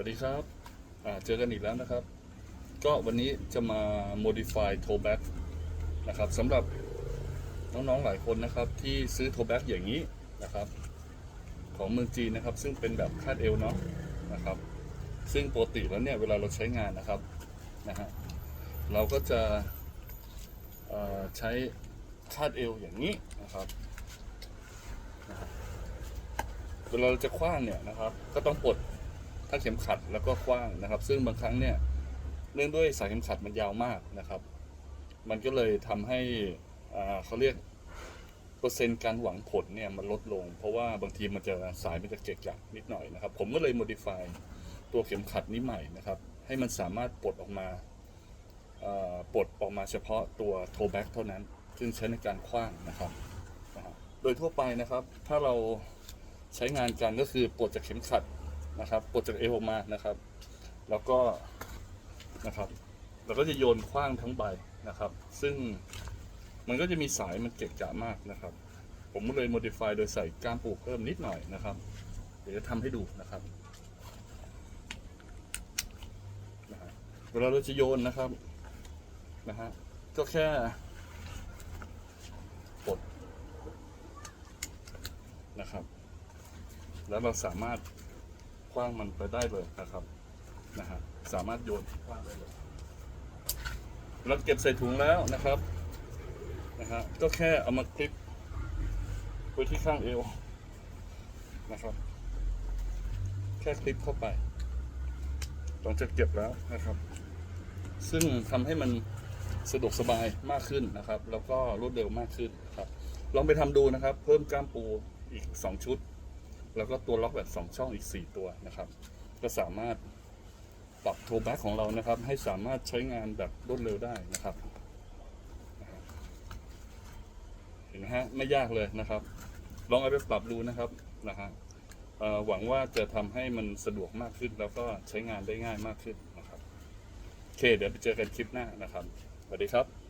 วัสดีครับเจอกันอีกแล้วนะครับ ก็วันนี้จะมา modify t o b a c นะครับสำหรับน้องๆหลายคนนะครับที่ซื้อ t o b a c อย่างนี้นะครับ ของเมืองจีนนะครับ ซึ่งเป็นแบบคาดเอวเนาะนะครับ ซึ่งปกติแล้วเนี่ยเวลาเราใช้งานนะครับนะฮะเราก็จะใช้คาดเอวอย่างนี้นะครับเวลาเราจะคว้างเนี่ยนะครับ ก็ต้องปลด ถ้าเข็มขัดแล้วก็คว้างนะครับ ซึ่งบางครั้งเนี่ยเนื่องด้วยสายเข็มขัดมันยาวมากนะครับ มันก็เลยทำให้อ่าเขาเรียกเปอร์เซ็นต์การหวังผลเนี่ยมันลดลง เพราะว่าบางทีมันจะสายมันจะเกะกะนิดหน่อยนะครับ ผมก็เลย modify ตัวเข็มขัดนี้ใหม่นะครับ ให้มันสามารถปลดออกมาอ่าปลดออกมาเฉพาะตัวโทแบ็กเท่านั้น ซึ่งใช้ในการคว้างนะครับ โดยทั่วไปนะครับ ถ้าเราใช้งานกันก็คือปลดจากเข็มขัด นะครับปลดจากเอวออกมานะครับ แล้วก็นะครับเราก็จะโยนคว้างทั้งใบนะครับ ซึ่งมันก็จะมีสายมันเกะกะมากนะครับ ผมก็เลย modify โดยใส่ก้ามปูเพิ่มนิดหน่อยนะครับ เดี๋ยวจะทำให้ดูนะครับนะฮะเวลาเราจะโยนนะครับนะฮะก็แค่ปลดนะครับ แล้วเราสามารถ คว้างมันไปได้เลยนะครับนะฮะสามารถโยนคว้างได้เลยเราเก็บใส่ถุงแล้วนะครับนะฮะก็แค่เอามาคลิปไว้ที่ข้างเอวนะครับ แค่คลิปเข้าไปหลังจากเก็บแล้วนะครับ ซึ่งทำให้มันสะดวกสบายมากขึ้นนะครับ แล้วก็รวดเร็วมากขึ้นครับ ลองไปทำดูนะครับ เพิ่มกล้ามปูอีก 2 ชุด แล้วก็ตัวล็อกแบบ 2 ช่องอีก 4 ตัวนะครับ ก็สามารถปรับโทแบ็กของเรานะครับ ให้สามารถใช้งานแบบรวดเร็วได้นะครับ เห็นไหมฮะไม่ยากเลยนะครับ ลองเอาไปปรับดูนะครับนะฮะหวังว่าจะทำให้มันสะดวกมากขึ้น แล้วก็ใช้งานได้ง่ายมากขึ้นนะครับโอเค เดี๋ยวไปเจอกันคลิปหน้านะครับสวัสดีครับ